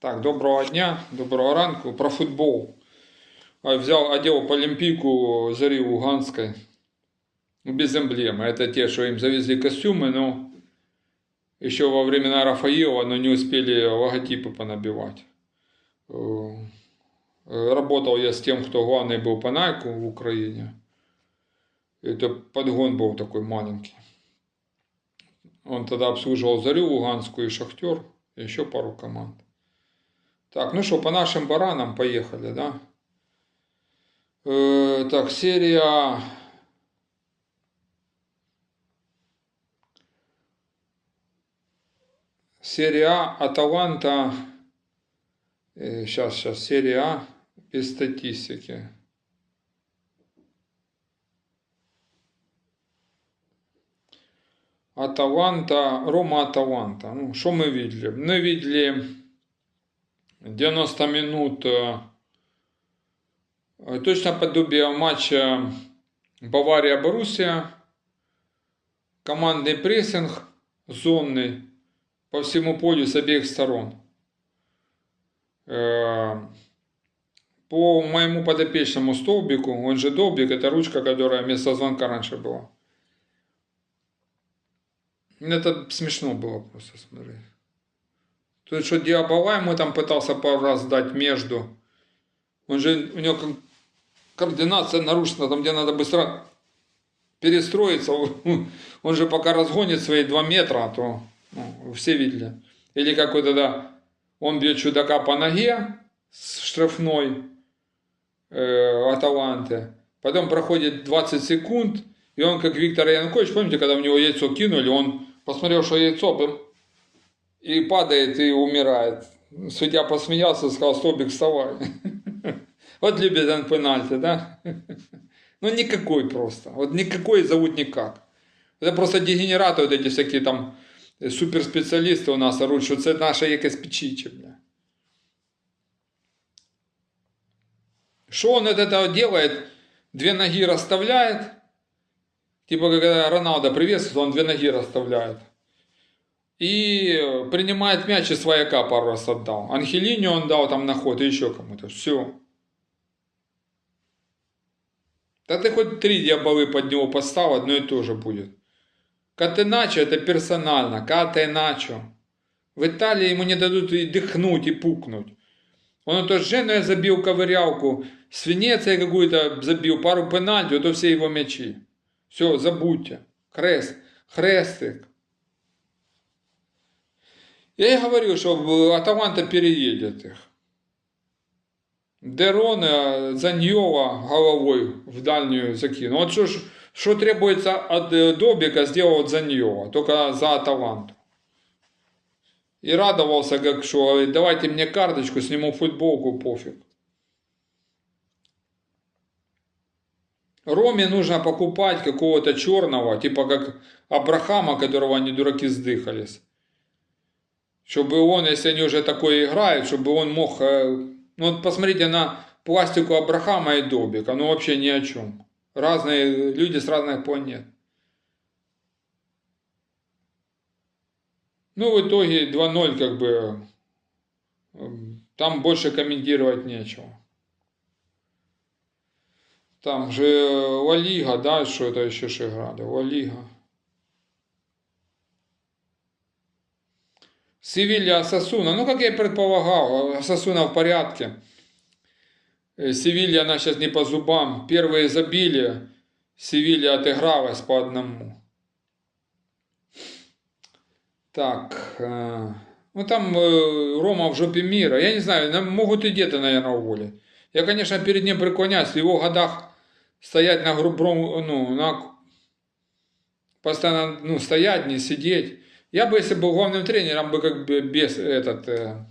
Так, доброго дня, доброго ранку. Про футбол. А, Взял, одел Олимпийку Зари Луганской. Ну, Без эмблемы. Это те, что им завезли костюмы, но еще во времена Рафаила, но не успели логотипы понабивать. Э, э, Работал я с тем, кто главный был по Найку в Украине. Это подгон был такой маленький. Он тогда обслуживал Зарю Луганскую и Шахтер, и еще пару команд. Так, ну что, по нашим баранам поехали, да? Э, так, серия... Серия А, Аталанта... сейчас, сейчас, серия А без статистики. Аталанта, Рома Аталанта. Ну, что мы видели? Мы видели 90 минут э, точно подобие матча Бавария-Боруссия. Командный прессинг зонный по всему полю с обеих сторон. Э, По моему подопечному столбику, он же долбик, это ручка, которая вместо звонка раньше была. Это смешно было просто смотреть. То есть, что Диабала ему там пытался пару раз дать между. Он же, у него координация нарушена, там где надо быстро перестроиться. Он же пока разгонит свои два метра, а то ну, все видели. Или какой тогда он бьет чудака по ноге с штрафной э, Аталанты. Потом проходит 20 секунд, и он, как Виктор Янкович, помните, когда в него яйцо кинули, он посмотрел, что яйцо бым, и падает, и умирает. Судья посмеялся, сказал, столбик, вставай. Вот любит он пенальти, да? Ну, никакой просто. Вот никакой зовут никак. Это просто дегенераты, вот эти всякие там суперспециалисты у нас оруть, що це наше якесь печиче, бля. Что он от этого делает? Две ноги расставляет. Типа, когда Роналдо приветствует, он две ноги расставляет. И принимает мяч и свояка пару раз отдал. Анхелине он дал там на ход и еще кому-то. Все. Да ты хоть три диаболы под него поставь, одно и то же будет. Катеначо это персонально. Катеначо. В Италии ему не дадут и дыхнуть, и пукнуть. Он то с Женой забил ковырялку, с Венецией какую-то забил, пару пенальти, то все его мячи. Все, забудьте. Хрест. Хрестик. Я и говорю, что Аталанта переедет их. Дерона Заньова головой в дальнюю закинул. Вот что, что требуется от э, Добика, сделал Заньова, только за Аталанту. И радовался, как что, говорит, давайте мне карточку, сниму футболку, пофиг. Роме нужно покупать какого-то черного, типа как Абрахама, которого они дураки сдыхались. Чтобы он, если они уже такое играют, чтобы он мог... э, Ну вот посмотрите на пластику Абрахама и Добика, ну вообще ни о чем. Разные люди с разных планет. Ну, в итоге 2-0 как бы... Там больше комментировать нечего. Там же Ла Лига, да, что это еще ж играли? Ла Лига. Севилья Сасуна. Ну, как я и предполагал, Сасуна в порядке. Севилья, она сейчас не по зубам. Первые забили. Севилья отыгралась по одному. Так. Ну, там Рома в жопе мира. Я не знаю, могут и где-то, наверное, уволить. Я, конечно, перед ним преклоняюсь. В его годах стоять на грубом, ну, на... Постоянно, ну, стоять, не сидеть. Я бы, если был главным тренером, бы как бы без этот... э,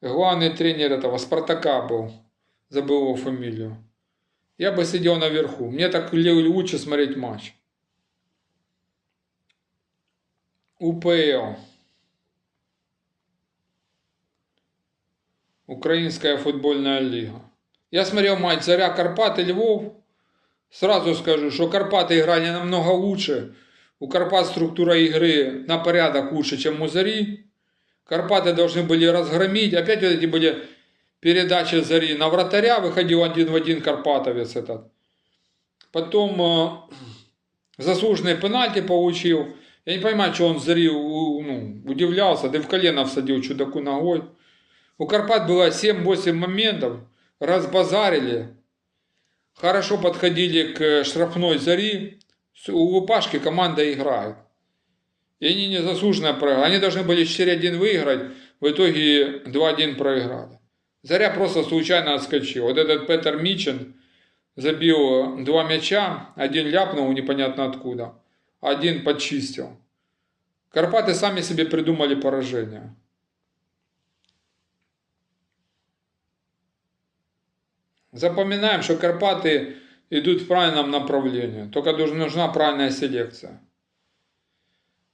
главный тренер этого Спартака был. Забыл его фамилию. Я бы сидел наверху. Мне так лучше смотреть матч. УПЛ. Украинская футбольная лига. Я смотрел матч Заря Карпаты Львов. Сразу скажу, что Карпаты играли намного лучше. У Карпат структура игры на порядок лучше, чем у Зари. Карпаты должны были разгромить. Опять вот эти были передачи Зари на вратаря. Выходил один в один Карпатовец этот. Потом э, заслуженные пенальти получил. Я не понимаю, что он Зари ну, удивлялся. Да в колено всадил чудаку ногой. У Карпат было 7-8 моментов. Разбазарили. Хорошо подходили к штрафной Зари. У Лупашки команда играет. И они незаслуженно проиграли. Они должны были 4-1 выиграть, в итоге 2-1 проиграли. Заря просто случайно отскочил. Вот этот Петер Мичин забил два мяча, один ляпнул непонятно откуда, один подчистил. Карпаты сами себе придумали поражение. Запоминаем, что Карпаты идут в правильном направлении. Только нужна правильная селекция.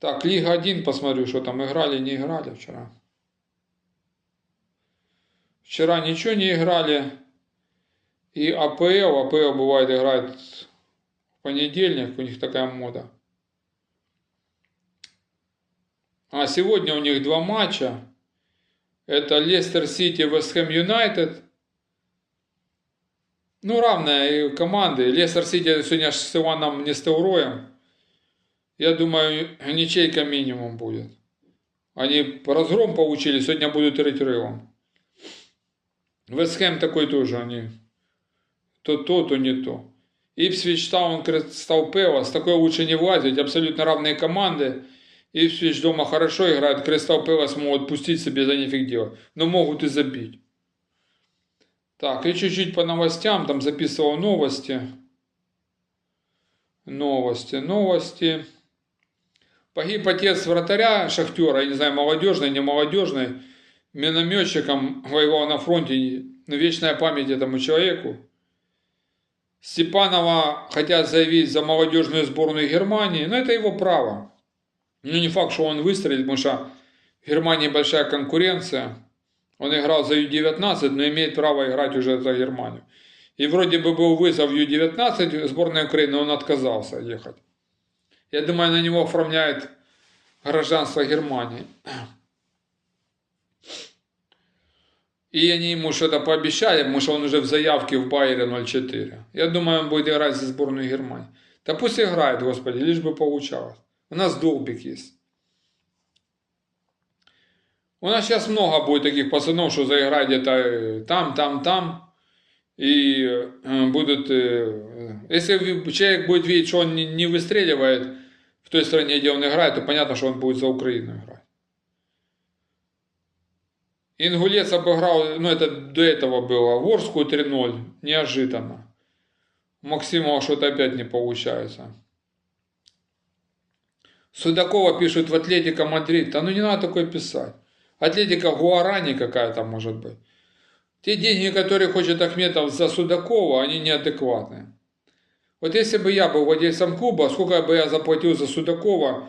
Так, Лига 1, посмотрю, что там играли, не играли вчера. Вчера ничего не играли. И АПЛ, АПЛ бывает играет в понедельник, у них такая мода. А сегодня у них два матча. Это Лестер Сити, Вестхэм Юнайтед. Ну, равные команды. Лестер Сити сегодня с Иваном Нестауроем. Я думаю, ничейка минимум будет. Они разгром получили, сегодня будут рыть рылом. Вестхэм такой тоже, они то то, то не то. Ипсвич Таун, Кристал Пелос, такое лучше не влазить, абсолютно равные команды. Ипсвич дома хорошо играет, Кристал Пелос могут пустить себе за нифиг делать, но могут и забить. Так, и чуть-чуть по новостям, там записывал новости. Новости, новости. Погиб отец вратаря Шахтера, я не знаю, молодежный, не молодежный, минометчиком воевал на фронте, вечная память этому человеку. Степанова хотят заявить за молодежную сборную Германии, но это его право. Ну, не факт, что он выстрелит, потому что в Германии большая конкуренция. Он играл за Ю-19, но имеет право играть уже за Германию. И вроде бы был вызов Ю-19 сборной Украины, он отказался ехать. Я думаю, на него оформляют гражданство Германии. И они ему что-то пообещали, потому что он уже в заявке в Байере 04. Я думаю, он будет играть за сборную Германии. Да пусть играет, господи, лишь бы получалось. У нас долбик есть. У нас сейчас много будет таких пацанов, что заиграют где-то там, там, там и э, будут, э, если человек будет видеть, что он не выстреливает в той стране, где он играет, то понятно, что он будет за Украину играть. Ингулец обыграл, ну это до этого было, Ворскую 3-0, неожиданно. Максимова что-то опять не получается. Судакова пишут в Атлетика Мадрид. Да ну не надо такое писать. Атлетика Гуарани какая-то может быть. Те деньги, которые хочет Ахметов за Судакова, они неадекватные. Вот если бы я был владельцем клуба, сколько бы я заплатил за Судакова,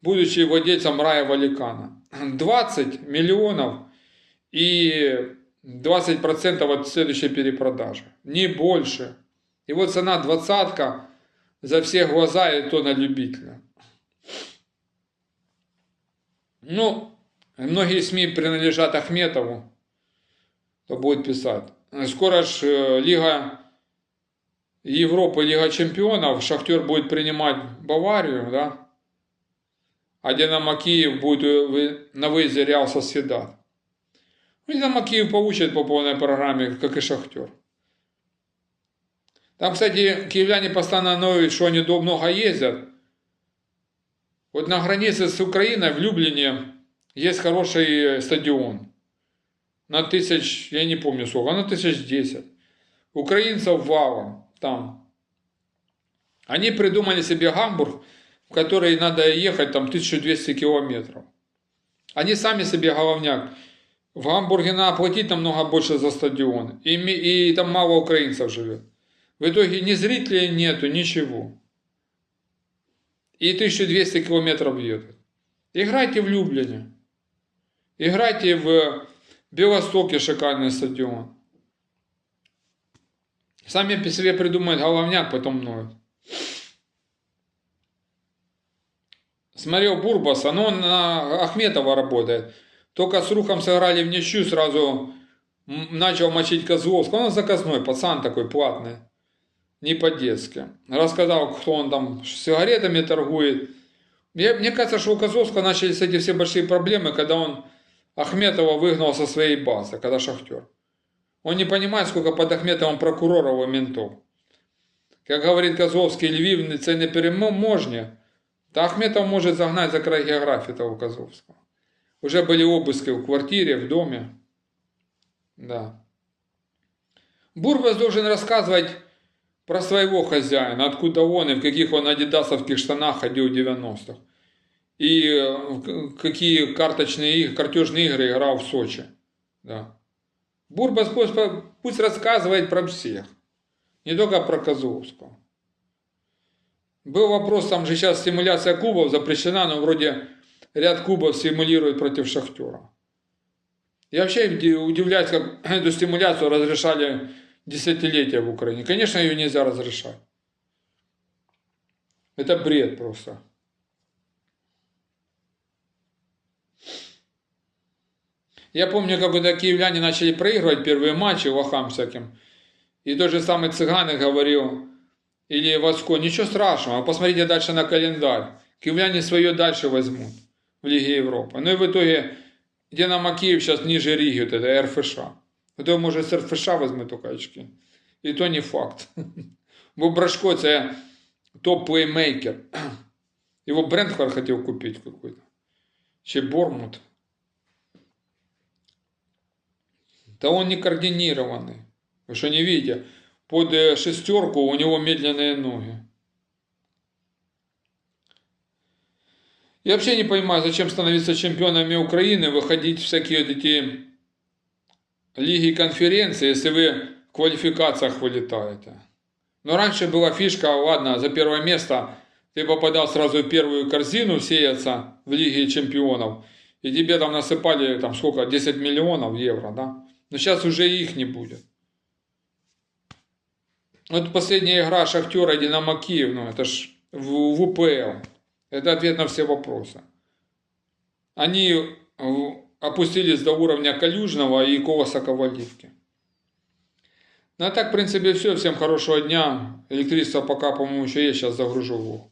будучи владельцем Рая Валикана? 20 миллионов и 20% от следующей перепродажи. Не больше. И вот цена двадцатка за все глаза и то на любителя. Ну, многие СМИ принадлежат Ахметову кто будет писать. Скоро ж э, Лига Европы, Лига Чемпионов, Шахтер будет принимать Баварию, да? А Динамо Киев будет э, на выезде Реал Соседат. Ну, Динамо Киев получит по полной программе, как и Шахтер. Там, кстати, киевляне постоянно ноют, что они много ездят. Вот на границе с Украиной в Люблине есть хороший стадион на тысяч, я не помню сколько, на тысяч десять. Украинцев валом там. Они придумали себе Гамбург, в который надо ехать там 1200 километров. Они сами себе головняк. В Гамбурге надо платить намного больше за стадион. И, и там мало украинцев живет. В итоге ни зрителей нету, ничего. И 1200 километров едут. Играйте в Люблине. Играйте в Белостоке шикарный стадион. Сами по себе придумают головняк, потом мною. Смотрел Бурбаса, но он на Ахметова работает. Только с Рухом сыграли в ничью, сразу начал мочить Козловского. Он заказной, пацан такой платный. Не по-детски. Рассказал, кто он там сигаретами торгует. Мне кажется, что у Козловского начались эти все большие проблемы, когда он Ахметова выгнал со своей базы, когда шахтер. Он не понимает, сколько под Ахметовым прокуроров и ментов. Как говорит Козловский, Львів це не переможня. Та Ахметов может загнать за край географии того Козловского. Уже были обыски в квартире, в доме. Да. Бурбас должен рассказывать про своего хозяина, откуда он и в каких он адидасовских штанах ходил в 90-х. И э, какие карточные картежные игры играл в Сочи. Да. Бурбас пусть, рассказывает про всех. Не только про Козловского. Был вопрос, там же сейчас стимуляция клубов запрещена, но вроде ряд клубов стимулирует против Шахтера. Я вообще уди- удивляюсь, как эту стимуляцию разрешали десятилетия в Украине. Конечно, ее нельзя разрешать. Это бред просто. Я помню, как когда киевляне начали проигрывать первые матчи лохам всяким. И тот же самый Цыганый говорил, или Васко, ничего страшного, посмотрите дальше на календарь. Киевляне свое дальше возьмут в Лиге Европы. Ну и в итоге Динамо Киев сейчас ниже Риги, вот это РФШ. В итоге, может, с РФШ возьме только очки. І то не факт. Бо Брашко це топ-плеймейкер. Его Брентфорд хотел купить какой-то. Ще Бормут. Да он не координированный. Вы что не видите? Под э, шестерку у него медленные ноги. Я вообще не понимаю, зачем становиться чемпионами Украины, выходить в всякие эти лиги конференции, если вы в квалификациях вылетаете. Но раньше была фишка, ладно, за первое место ты попадал сразу в первую корзину сеяться в Лиге чемпионов, и тебе там насыпали, там сколько, 10 миллионов евро, да? Но сейчас уже их не будет. Вот последняя игра Шахтера Динамо Киев, ну это ж в, в УПЛ. Это ответ на все вопросы. Они опустились до уровня Калюжного и Колоса Коваливки. Ну а так, в принципе, все. Всем хорошего дня. Электричество пока, по-моему, еще есть. Сейчас загружу его.